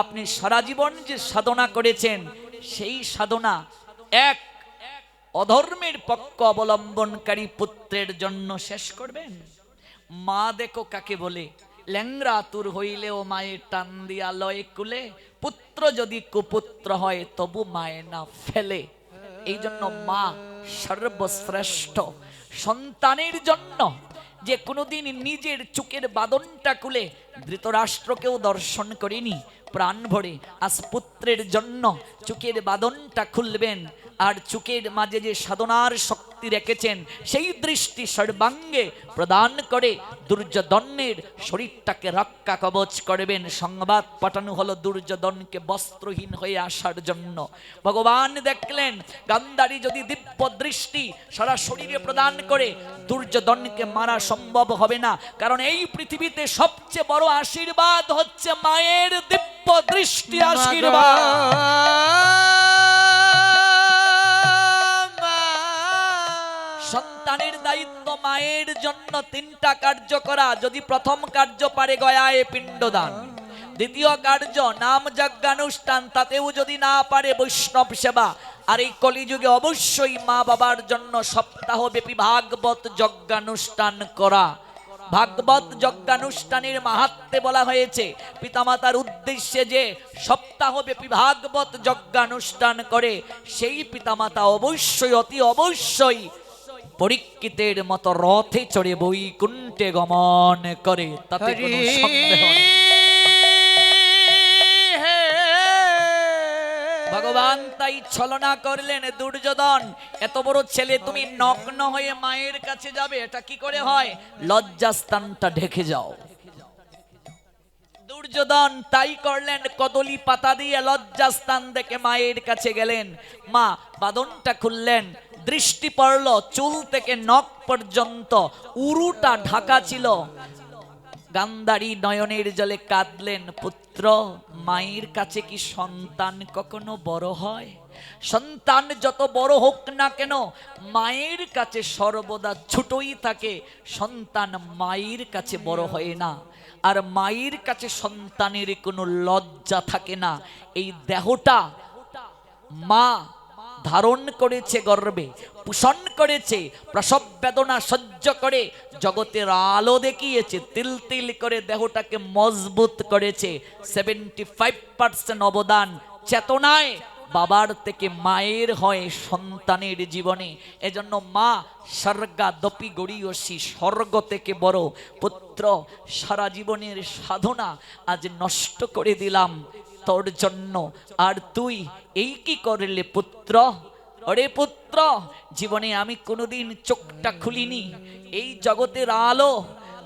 আপনি সারা জীবন যে সাধনা করেছেন, সেই সাধনা এক অধর্মের পক্ষ অবলম্বনকারী পুত্রের জন্য শেষ করবেন। মা দেখো কাকে বলে ল্যাংরা তুর হইলেও মায়ের টান দিয়া লয় কুলে, পুত্র যদি কুপুত্র হয় তবু মায়ে না ফেলে। এই জন্য মা সর্বশ্রেষ্ঠ সন্তানের জন্য যে কোনোদিন নিজের চুকের বাদনটা খুলে ধৃতরাষ্ট্রকেও দর্শন করেনি, প্রাণ ভরে আজ পুত্রের জন্য চুকের বাদনটা খুলবেন। আর চুকের মাঝে যে সাধনার শক্তি রেখেছেন, সেই দৃষ্টি সর্বাঙ্গে প্রদান করে দুর্যোধনের শরীরটাকে রক্ষা কবচ করবেন। সংবাদ পাঠানো হলো দুর্যোধনকে বস্ত্রহীন হয়ে আসার জন্য। ভগবান দেখলেন, গান্ধারী যদি দিব্য দৃষ্টি সারা শরীরে প্রদান করে দুর্যোধনকে মারা সম্ভব হবে না। কারণ এই পৃথিবীতে সবচেয়ে বড় আশীর্বাদ হচ্ছে মায়ের দিব্য দৃষ্টি আশীর্বাদ। সন্তানের দায়িত্ব মায়ের জন্য তিনটা কার্য করা। যদি প্রথম কার্য পারে গয়ায় পিণ্ডদান। দ্বিতীয় কার্য নাম যজ্ঞানুষ্ঠান তাতেও যদি না পারে বৈষ্ণব সেবা। আর এই কলিযুগে অবশ্যই মা বাবার জন্য সপ্তাহব্যাপী ভাগবত যজ্ঞানুষ্ঠান করা ভাগবত যজ্ঞানুষ্ঠানের মাহাত্মে বলা হয়েছে, পিতামাতার উদ্দেশ্যে যে সপ্তাহব্যাপী ভাগবত যজ্ঞানুষ্ঠান করে, সেই পিতামাতা অবশ্যই, অতি অবশ্যই পরীক্ষিতের মতো রথে চড়ে বৈকুণ্ঠে গমন করে তাতে কোনো সন্দেহ নেই। ভগবান তাই ছলনা করলেন, দুর্যোধন, এত বড় ছেলে তুমি নগ্ন হয়ে মায়ের কাছে যাবে, এটা কি করে হয়? লজ্জাস্থানটা ঢেকে যাও। দুর্যোধন তাই করলেন, কদলি পাতা দিয়ে লজ্জাস্থান দেখে মায়ের কাছে গেলেন। মা বাদনটা খুললেন, দৃষ্টি পড়ল, চুল থেকে নখ পর্যন্ত উরুটা ঢাকা ছিল। গান্ধারী নয়নের জলে কাঁদলেন, পুত্র, মায়ের কাছে কি সন্তান কখনো বড় হয়? সন্তান যত বড় হোক না কেন, মায়ের কাছে সর্বদা ছোটই থাকে, সন্তান মায়ের কাছে বড় হয় না। আর মায়ের কাছে সন্তানের কোনো লজ্জা থাকে না। এই দেহটা মা ধারণ করেছে গর্বে, পোষণ করেছে, প্রসব বেদনা সহ্য করে, জগতের আলো দেখিয়েছে, তিল তিল করে দেহটাকে মজবুত করেছে। সেভেন্টি ফাইভ পার্সেন্ট অবদান চেতনায় বাবার থেকে মায়ের হয় সন্তানের জীবনে। এজন্য মা স্বর্গা দপি গড়িয়সী, স্বর্গ থেকে বড় পুত্র, সারা জীবনের সাধনা আজ নষ্ট করে দিলাম তোর জন্য। আর তুই এই কি করলে পুত্র? অরে পুত্র, জীবনে আমি কোনোদিন চোখটা খুলিনি। এই জগতের আলো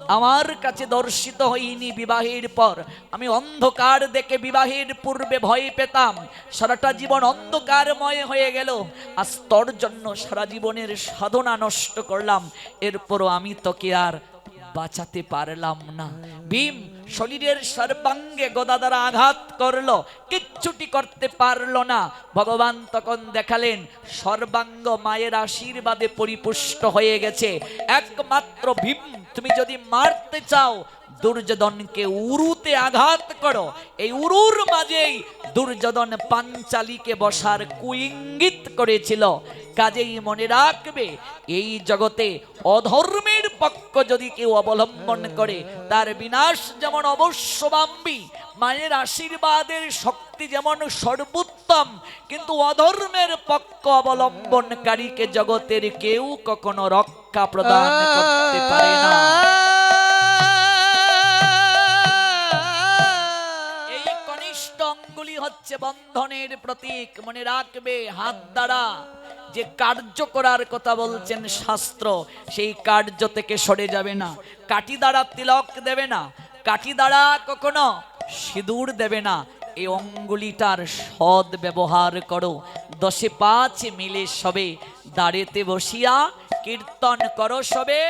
আমার কাছে দর্শিত হইনি বিবাহের পর। আমি অন্ধকার দেখে বিবাহের পূর্বে ভয় পেতাম। সারাটা জীবন অন্ধকারময় হয়ে গেল। আজ তোর জন্য সারা জীবনের সাধনা নষ্ট করলাম। এরপরও আমি তোকে আর বাঁচাতে পারলাম না। ভীম শরীরের সর্বাঙ্গে গদা দ্বারা আঘাত করল, কিচ্ছুটি করতে পারল না। ভগবান তখন দেখালেন, সর্বাঙ্গ মায়ের আশীর্বাদে পরিপুষ্ট হয়ে গেছে। একমাত্র ভীম, তুমি যদি মারতে চাও, দুর্যোধনকে উরুতে আঘাত করো। এই উরুর মাঝেই দুর্যোধন পাঞ্চালিকে বসার কুইঙ্গিত করেছিল। কাজেই মনে রাখবে, এই জগতে অধর্মের পক্ষ যদি কেউ অবলম্বন করে, তার বিনাশ যেমন অবশ্যবাম্বী মায়ের আশীর্বাদের শক্তি যেমন সর্বোত্তম, কিন্তু অধর্মের পক্ষ অবলম্বনকারীকে জগতের কেউ কখনো রক্ষা প্রদান করতে পারে না। হচ্ছে বন্ধনের প্রতীক, মনে রাখবে হাত দ্বারা। যে কার্য করার কথা বলছেন শাস্ত্র, সেই কার্য থেকে সরে যাবে না। কাটি দ্বারা তিলক দেবে না। কাটি দ্বারা কখনো সিঁদুর দেবে না। এই অঙ্গুলিটার সদ ব্যবহার করো। দশে পাঁচ মিলে সবে দাঁড়েতে বসিয়া কীর্তন করো সবে।